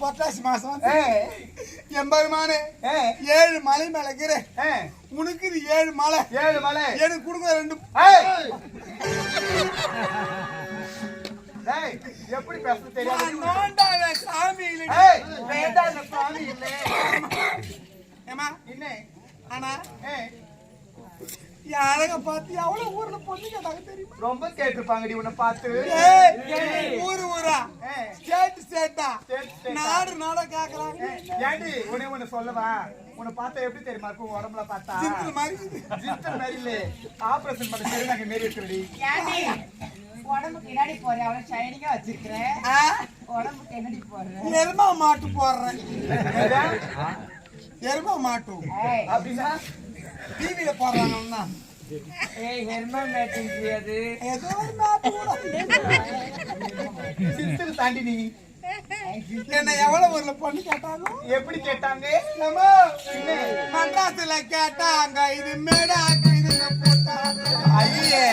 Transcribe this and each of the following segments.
புரட்டாசி மாசம் எம்பெருமானே ஏழு மலை மேல இருக்கிற ஏய், உனக்கு இது ஏழு மலை. ஏழு மலை. எனக்கு கொடுங்க ரெண்டு எப்படி பேச தெரியாது சாமி இந்த சுவாமி இல்லை. ஏம்மா என்ன? ஆனா அழக பார்த்து எவ்வளவு ஊர்ல பொண்ணு கேட்டாங்க தெரியுமா? ரொம்ப கேட்டிருப்பாங்கடி உன்னை பார்த்து. நாடா கேக்குறாங்க. ஏண்டி? உன்னை ஒண்ணு சொல்லவா? உன்னை பார்த்தா எப்படி தெரியுமா இருக்கும்? உன் உடம்புல பார்த்தா? சிந்திர மாதிரி. ஜித்தல் மாதிரி இல்ல. ஆபரேஷன் பண்ண சரி நாங்க மாரி இருக்கிறடி ஏண்டி? உடம்புக்கு என்னடி போற அவ்வளவு ஷைனிங்கா வச்சிருக்கிற. ஆ, உடம்புக்கு என்னடி போடுற? எருமா மாட்டு போடுறேன் எருமா மாட்டு. அப்படின்னா? டிவியில போடுறாங்கன்னா ஏய் ஹெர்மன் மேட்டிங் அது ஏதோ ஒரு மாட்டு கூட. சித்தல் தாண்டி நீ. என்ன எவ்வளவு ஊர்ல பொண்ணு கேட்டாலும் எப்படி கேட்டாங்க? மண்டாசுல கேட்டாங்க இது மேடாக்கு இது போட்டாங்க. ஐயே.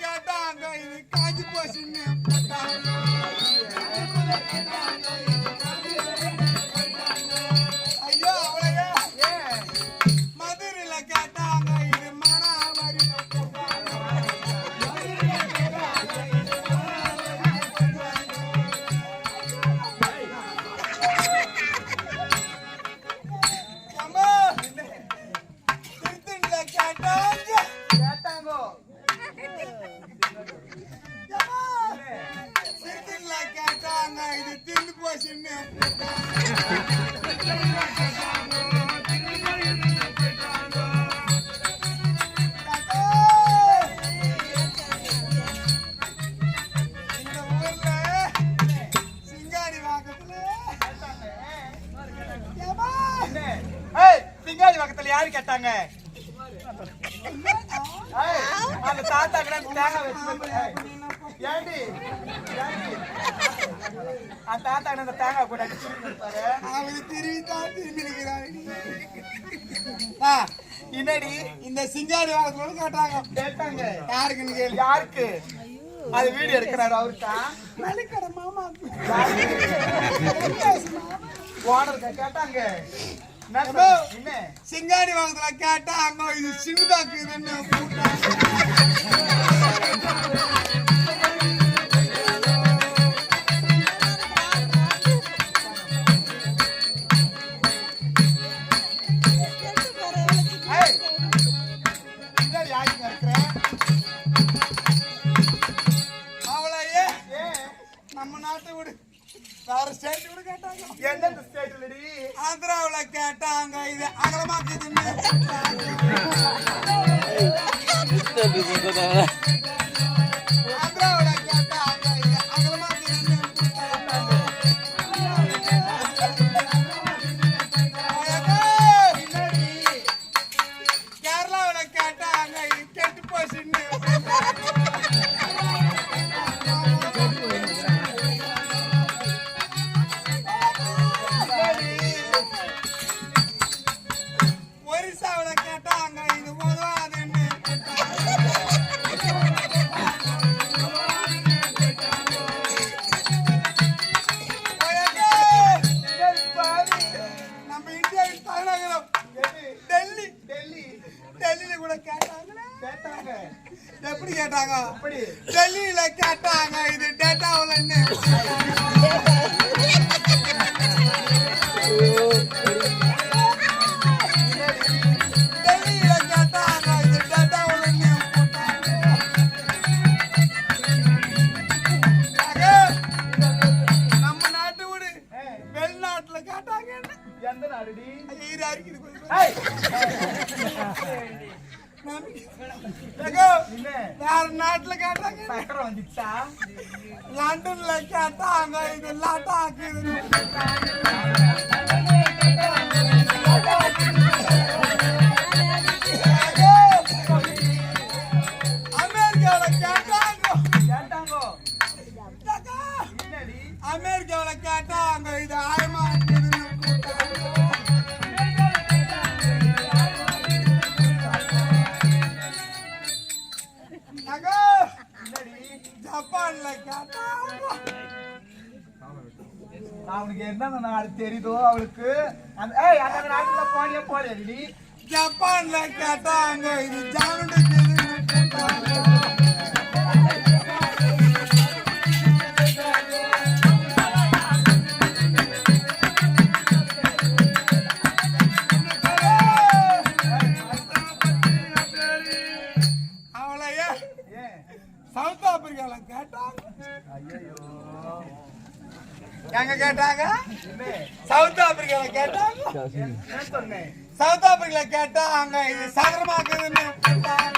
கேட்டாங்க இது காஞ்சி போச்சுன்னு திருந்து போச்சுன்னு சிங்காரி பக்கத்துல யாரு கேட்டாங்க? அந்த தாத்தா கூட தேங்காய் வச்சு ஏண்டி? அந்த தாத்தா அந்த தேங்காய் கூட அடிச்சு இருப்பாரு? அவரு திரும்பி நிக்கிறாரு. ஆ, என்னடி? இந்த சிங்காடி வாக்கத்துல கேட்டாங்க கேட்டாங்க. யாருக்குன்னு கேளு. யாருக்கு? அது வீடியோ எடுக்கிறாரு அவருக்கா? நலிக்கடை மாமா. ஓனருக்கு கேட்டாங்க. சிங்காடி வாக்கத்துல கேட்டாங்க இது சின்னதாக்குதுன்னு அகலமாக்குதுன்னு ஆந்திராவுல எப்படி கேட்டாங்க? டெல்லியில கேட்டாங்க இது டேட்டாவில் வேற நாட்டுல கேட்டாங்க? சக்கரம் வந்துச்சா லண்டன்ல கேட்டாங்க இது லாட்டாக்குது அமெரிக்காவில அக்கா, ஜப்பான்ல கேட்டாங்க அவனுக்கு என்ன நாடு தெரியுதோ அவளுக்கு? அந்த ஏய் அந்த நாட்டுல போனியா போறேடி ஜப்பான்ல கேட்டாங்க இது ஜானுடைய சவுத் ஆப்பிரிக்கால கேட்டாங்க. ஐயோ எங்க கேட்டாங்க? சவுத் ஆப்பிரிக்கால கேட்டாங்க. சவுத் ஆப்பிரிக்கால கேட்டாங்க இது சகரமாக்குதுன்னு கேட்டாங்க.